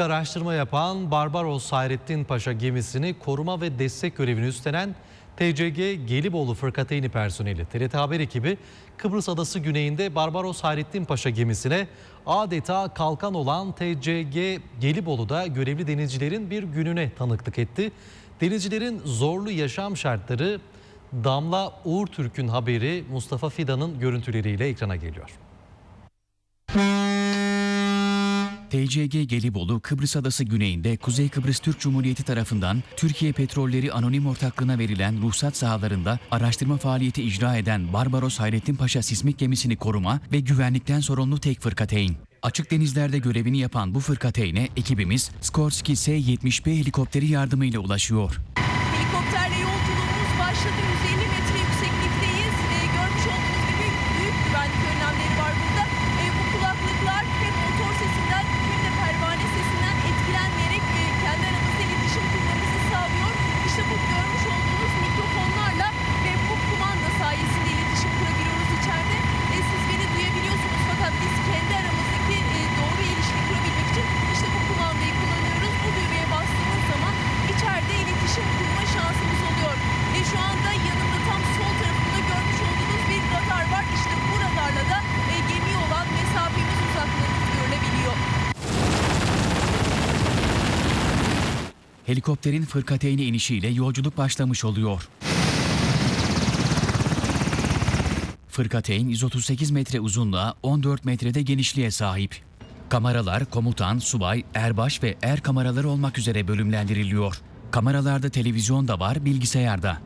Araştırma yapan Barbaros Hayrettin Paşa gemisini koruma ve destek görevini üstlenen TCG Gelibolu Fırkateyni personeli TRT Haber ekibi Kıbrıs Adası güneyinde Barbaros Hayrettin Paşa gemisine adeta kalkan olan TCG Gelibolu'da görevli denizcilerin bir gününe tanıklık etti. Denizcilerin zorlu yaşam şartları Damla Uğur Türk'ün haberi Mustafa Fidan'ın görüntüleriyle ekrana geliyor. TCG Gelibolu, Kıbrıs Adası güneyinde Kuzey Kıbrıs Türk Cumhuriyeti tarafından Türkiye Petrolleri Anonim Ortaklığı'na verilen ruhsat sahalarında araştırma faaliyeti icra eden Barbaros Hayrettin Paşa sismik gemisini koruma ve güvenlikten sorumlu tek fırkateyn. Açık denizlerde görevini yapan bu fırkateyne ekibimiz Skorsky S-70B helikopteri yardımıyla ulaşıyor. Helikopterin fırkateyni inişiyle yolculuk başlamış oluyor. Fırkateyn 138 metre uzunluğa, 14 metrede genişliğe sahip. Kameralar komutan, subay, erbaş ve er kameraları olmak üzere bölümlendiriliyor. Kameralarda televizyon da var, bilgisayarda.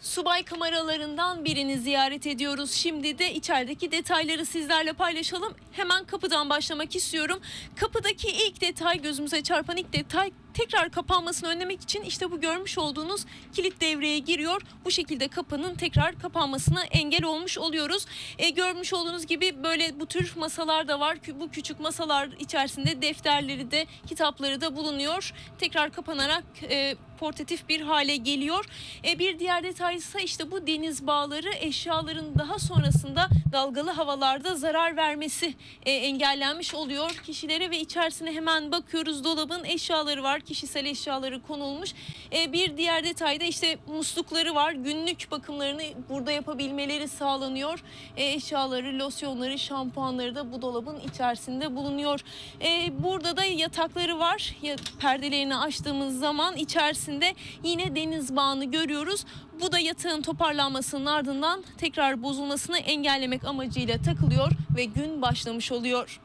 Subay kameralarından birini ziyaret ediyoruz. Şimdi de içerideki detayları sizlerle paylaşalım. Hemen kapıdan başlamak istiyorum. Kapıdaki ilk detay gözümüze çarpan ilk detay tekrar kapanmasını önlemek için işte bu görmüş olduğunuz kilit devreye giriyor. Bu şekilde kapının tekrar kapanmasına engel olmuş oluyoruz. E, görmüş olduğunuz gibi böyle bu tür masalar da var. Bu küçük masalar içerisinde defterleri de kitapları da bulunuyor. Tekrar kapanarak e, portatif bir hale geliyor. E, bir diğer detay ise işte bu deniz bağları eşyaların daha sonrasında dalgalı havalarda zarar vermesi e, engellenmiş oluyor. Kişilere ve içerisine hemen bakıyoruz dolabın eşyaları var. Kişisel eşyaları konulmuş. E, bir diğer detayda işte muslukları var. Günlük bakımlarını burada yapabilmeleri sağlanıyor. E, eşyaları, losyonları, şampuanları da bu dolabın içerisinde bulunuyor. E, burada da yatakları var. Ya, perdelerini açtığımız zaman içerisinde yine deniz bağını görüyoruz. Bu da yatağın toparlanmasının ardından tekrar bozulmasını engellemek amacıyla takılıyor ve gün başlamış oluyor.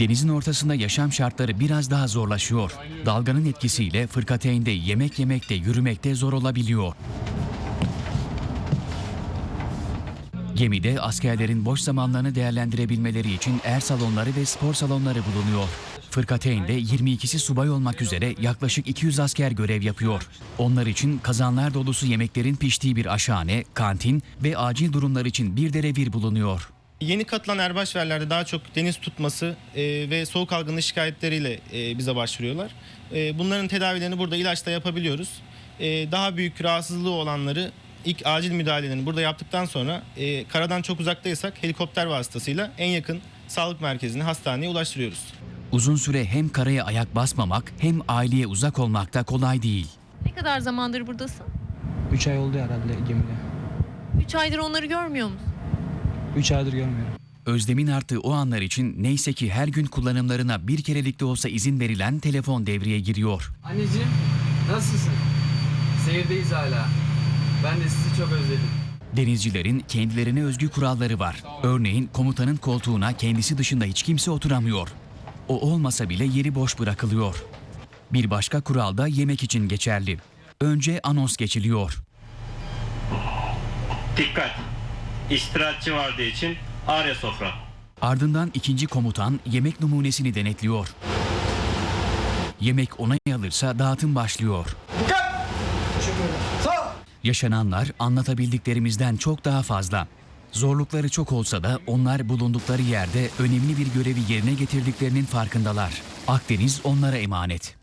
Denizin ortasında yaşam şartları biraz daha zorlaşıyor. Dalganın etkisiyle fırkateynde yemek yemekte, yürümekte zor olabiliyor. Gemide askerlerin boş zamanlarını değerlendirebilmeleri için er salonları ve spor salonları bulunuyor. Fırkateyn'de 22'si subay olmak üzere yaklaşık 200 asker görev yapıyor. Onlar için kazanlar dolusu yemeklerin piştiği bir aşhane, kantin ve acil durumlar için bir de revir bulunuyor. Yeni katılan erbaşverlerde daha çok deniz tutması e, ve soğuk algınlığı şikayetleriyle e, bize başvuruyorlar. E, bunların tedavilerini burada ilaçla yapabiliyoruz. E, daha büyük rahatsızlığı olanları ilk acil müdahalelerini burada yaptıktan sonra e, karadan çok uzaktaysak helikopter vasıtasıyla en yakın sağlık merkezine, hastaneye ulaştırıyoruz. Uzun süre hem karaya ayak basmamak hem aileye uzak olmak da kolay değil. Ne kadar zamandır buradasın? 3 ay oldu herhalde gemide. 3 aydır onları görmüyor musun? 3 aydır görmüyorum. Özlemin arttığı o anlar için neyse ki her gün kullanımlarına bir kerelik de olsa izin verilen telefon devreye giriyor. Anneciğim nasılsın? Seyirdeyiz hala. Ben de sizi çok özledim. Denizcilerin kendilerine özgü kuralları var. Örneğin komutanın koltuğuna kendisi dışında hiç kimse oturamıyor. O olmasa bile yeri boş bırakılıyor. Bir başka kural da yemek için geçerli. Önce anons geçiliyor. Dikkat! İstirahatçı vardığı için Arya sofra. Ardından ikinci komutan yemek numunesini denetliyor. Yemek onay alırsa dağıtım başlıyor. Yaşananlar anlatabildiklerimizden çok daha fazla. Zorlukları çok olsa da onlar bulundukları yerde önemli bir görevi yerine getirdiklerinin farkındalar. Akdeniz onlara emanet.